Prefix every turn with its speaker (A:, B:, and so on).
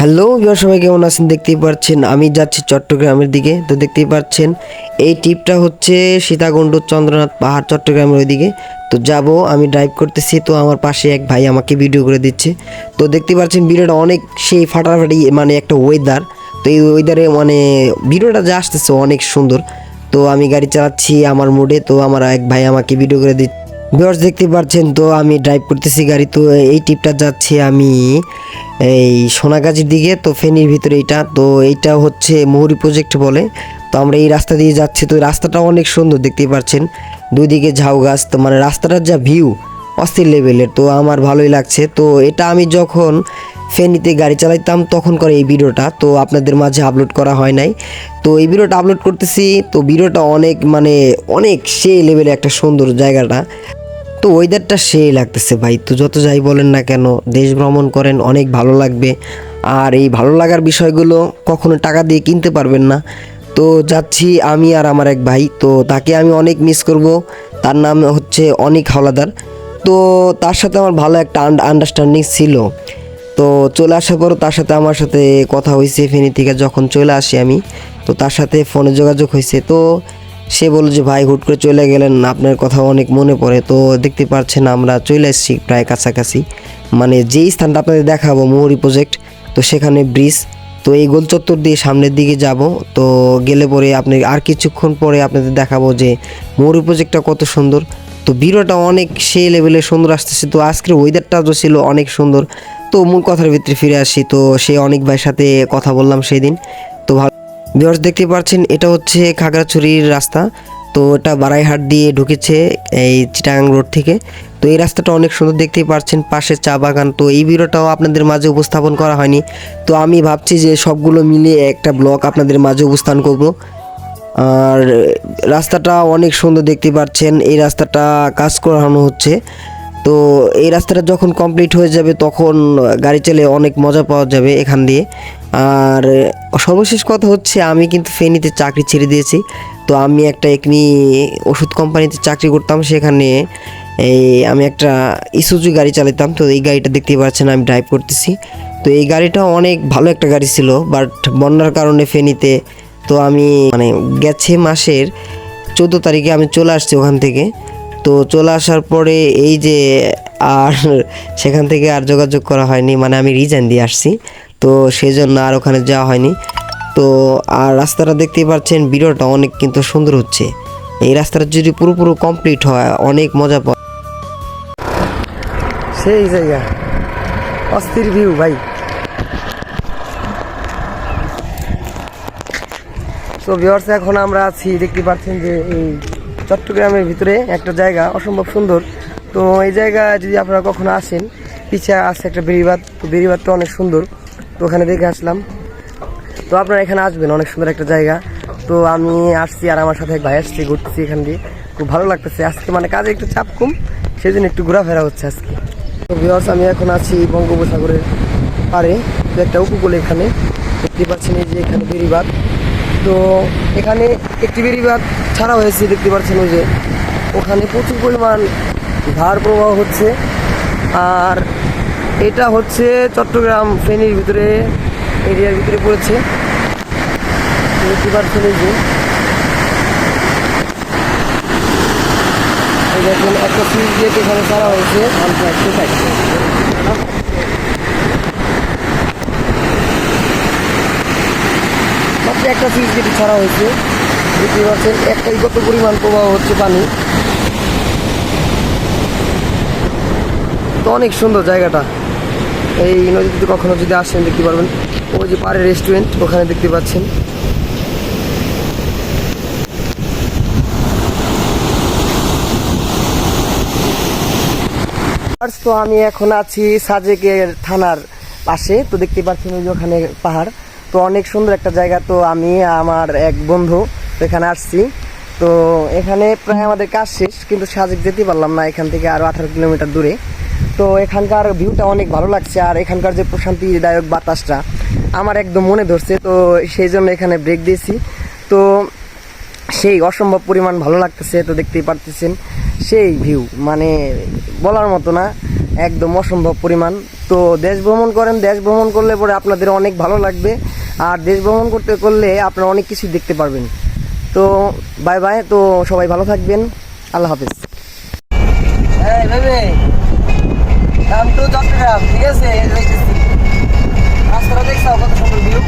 A: Hello Bihar সবাই কেমন আছেন? দেখতেই পাচ্ছেন আমি যাচ্ছি চট্টগ্রামের দিকে। তো দেখতেই পাচ্ছেন এই ট্রিপটা হচ্ছে সীতাকুণ্ড চন্দ্রনাথ পাহাড় চট্টগ্রামের ওইদিকে। তো যাব, আমি ড্রাইভ করতেছি, তো আমার পাশে এক ভাই আমাকে ভিডিও করে দিচ্ছে। তো দেখতে পাচ্ছেন, ভিডিওটা অনেক সেই ফাটাফাটি মানে একটা ওয়েদার তো এই ওয়েদারে মানে ভিডিওটা যা আসতেছে অনেক সুন্দর। তো আমি গাড়ি চালাচ্ছি আমার মুডে তো আমার এক ভাই আমাকে ভিডিও করে দিচ্ছে। ভিউয়ার্স, দেখতে পাচ্ছেন তো, আমি ড্রাইভ করতেছি গাড়ি। তো এই টিপটা যাচ্ছে আমি এই সোনাগাছির দিকে, তো ফেনীর ভিতরে এইটা। তো এইটা হচ্ছে মহুরি প্রজেক্ট বলে। তো আমরা এই রাস্তা দিয়ে যাচ্ছি। তো রাস্তাটা অনেক সুন্দর দেখতেই পাচ্ছেন। দুই দিকে ঝাউ গাছ, তো মানে রাস্তাটার যা ভিউ অস্থির লেভেলের তো আমার ভালোই লাগছে। তো এটা আমি যখন ফেনীতে গাড়ি চালাইতাম, তখন করে এই ভিডিওটা। তো আপনাদের মাঝে আপলোড করা হয় নাই। তো এই ভিডিওটা আপলোড করতেছি। তো ভিডিওটা অনেক মানে অনেক সেই লেভেলে একটা সুন্দর জায়গাটা। তো ওয়েদারটা সেই লাগতেছে ভাই। তো যত যাই বলেন না কেন, দেশ ভ্রমণ করেন, অনেক ভালো লাগবে। আর এই ভালো লাগার বিষয়গুলো কখনো টাকা দিয়ে কিনতে পারবেন না। তো যাচ্ছি আমি আর আমার এক ভাই। তো তাকে আমি অনেক মিস করব। তার নাম হচ্ছে অনিক হাওলাদার। তো তার সাথে আমার ভালো একটা আন্ডারস্ট্যান্ডিং ছিল। তো চলে আসার পরও তার সাথে আমার সাথে কথা হয়েছে। ফেনি থেকে যখন চলে আসি আমি, তো তার সাথে ফোনে যোগাযোগ হয়েছে। তো সে বলল যে, ভাই, হুট করে চলে গেলেন আপনার কথা অনেক মনে পড়ে। তো দেখতে পাচ্ছেন আমরা চলে এসেছি প্রায় কাছাকাছি। মানে যেই স্থানটা আপনাদের দেখাবো, মহুরি প্রজেক্ট তো সেখানে ব্রিজ তো এই গোল চত্বর দিয়ে সামনের দিকে যাব। তো গেলে পরে আপনি আর কিছুক্ষণ পরে আপনাদের দেখাবো যে, মহুরি প্রজেক্টটা কত সুন্দর। তো ভিডিওটা অনেক, সেই লেভেলে সুন্দর আসতেছে। তো আজকের ওয়েদারটা তো ছিল অনেক সুন্দর। তো মূল কথার ভিতরে ফিরে আসি। তো সে অনেক ভাইয়ের সাথে কথা বললাম সেই দিন তো ভালো ভিউয়ার্স দেখতে পাচ্ছেন, এটা হচ্ছে খাগড়াছড়ির রাস্তা। তো এটা বারাইহাট দিয়ে ঢুকেছে এই চিটাগাং রোড থেকে। তো এই রাস্তাটা অনেক সুন্দর দেখতেই পাচ্ছেন, পাশে চা বাগান। তো এই ভিডিওটাও আপনাদের মাঝে উপস্থাপন করা হয়নি। তো আমি ভাবছি যে সবগুলো মিলিয়ে একটা ব্লগ আপনাদের মাঝে উপস্থান করব। আর রাস্তাটা অনেক সুন্দর দেখতে পাচ্ছেন, এই রাস্তাটা কাজ করানো হচ্ছে। তো এই রাস্তাটা যখন কমপ্লিট হয়ে যাবে, তখন গাড়ি চালে অনেক মজা পাওয়া যাবে এখান দিয়ে। আর সর্বশেষ কথা হচ্ছে, আমি কিন্তু ফেনীতে চাকরি ছেড়ে দিয়েছি। তো আমি একটা একনি ওষুধ কোম্পানিতে চাকরি করতাম, সেখানে এই আমি একটা ইসুজু গাড়ি চালাতাম। তো এই গাড়িটা দেখতেই পাচ্ছেন, আমি ড্রাইভ করতেছি। তো এই গাড়িটা অনেক ভালো একটা গাড়ি ছিল বাট বন্যার কারণে ফেনীতে। তো আমি মানে গেছে মাসের চোদ্দ তারিখে আমি চলে আসছি ওখান থেকে। তো চলে আসার পরে এই যে আর সেখান থেকে আর যোগাযোগ করা হয়নি মানে আমি রিজাইন দিয়ে আসছি। তো সেই জন্য আর ওখানে যাওয়া হয়নি। তো আর রাস্তাটা দেখতেই পাচ্ছেন ভিডিওটা অনেক কিন্তু সুন্দর হচ্ছে। এই রাস্তাটা যদি পুরোপুরো কমপ্লিট হয়, অনেক মজা পাওয়া সেই জায়গা। অস্থির ভিউ ভাই। তো ভিউয়ার্স এখন আমরা আছি, দেখতে পাচ্ছেন যে এই চট্টগ্রামের ভিতরে একটা জায়গা অসম্ভব সুন্দর। তো এই জায়গা যদি আপনারা কখনো আসেন, পিছিয়ে আছে একটা বেরিবাদ তো বেরিবাদটা অনেক সুন্দর। তো ওখানে দেখে আসলাম। তো আপনারা এখানে আসবেন, অনেক সুন্দর একটা জায়গা। তো আমি আসছি আর আমার সাথে এক ভাই আসছি, ঘুরতেছি এখান দিয়ে। খুব ভালো লাগতেছে। আজকে মানে কাজে একটু চাপ কম সেই জন্য একটু ঘোরাফেরা হচ্ছে আজকে। তো ভিউয়ার্স আমি এখন আছি বঙ্গোপসাগরের পারে একটা উপকূল এখানে। দেখতে পাচ্ছেন এই যে এখানে বেরিবাদ তো এখানে একটি বেরিবাদ ছাড়া হয়েছে, দেখতে পাচ্ছেন যে। ওখানে প্রচুর পরিমাণ ধার প্রবাহ হচ্ছে। আর এটা হচ্ছে চট্টগ্রাম ফেনীর ভিতরে, এরিয়ার ভিতরে পড়েছে। দেখতে পাচ্ছেন যে। একটা সুইচ গেট এখানে ছাড়া হয়েছে। মাত্র একটা সুইচ গেট ছাড়া হয়েছে দেখতে পাচ্ছেন একটাই কত পরিমাণ প্রবাহ হচ্ছে পানি। তো অনেক সুন্দর জায়গাটা। এই নদীতে কখনো যদি আসেন, দেখতে পারবেন। ওই যে পাড়ের রেস্টুরেন্ট ওখানে দেখতে পাচ্ছেন। তো আমি এখন আছি সাজেকের থানার পাশে। তো দেখতে পাচ্ছেন ওই যে ওখানে পাহাড়। তো অনেক সুন্দর একটা জায়গা, তো আমি আমার এক বন্ধু এখানে আসছি। তো এখানে প্রায় আমাদের কাজ শেষ, কিন্তু সাজেক যেতে পারলাম না, এখান থেকে আরও আঠারো কিলোমিটার দূরে। তো এখানকার ভিউটা অনেক ভালো লাগছে, আর এখানকার যে প্রশান্তিদায়ক বাতাসটা আমার একদম মনে ধরছে, তো সেই জন্য এখানে ব্রেক দিয়েছি। তো সেই অসম্ভব পরিমাণ ভালো লাগতেছে, তো দেখতেই পারতেছেন। সেই ভিউ মানে বলার মতো না।
B: একদম অসম্ভব পরিমাণ। তো দেশ ভ্রমণ করেন, দেশ ভ্রমণ করলে পরে আপনাদের অনেক ভালো লাগবে। আর দেশ ভ্রমণ করতে করলে আপনারা অনেক কিছু দেখতে পারবেন। তো বাই বাই তো সবাই ভালো থাকবেন। আল্লাহ হাফেজ। হ্যাঁ ঠিক আছে? রাস্তাটা কত সুন্দর ভিউ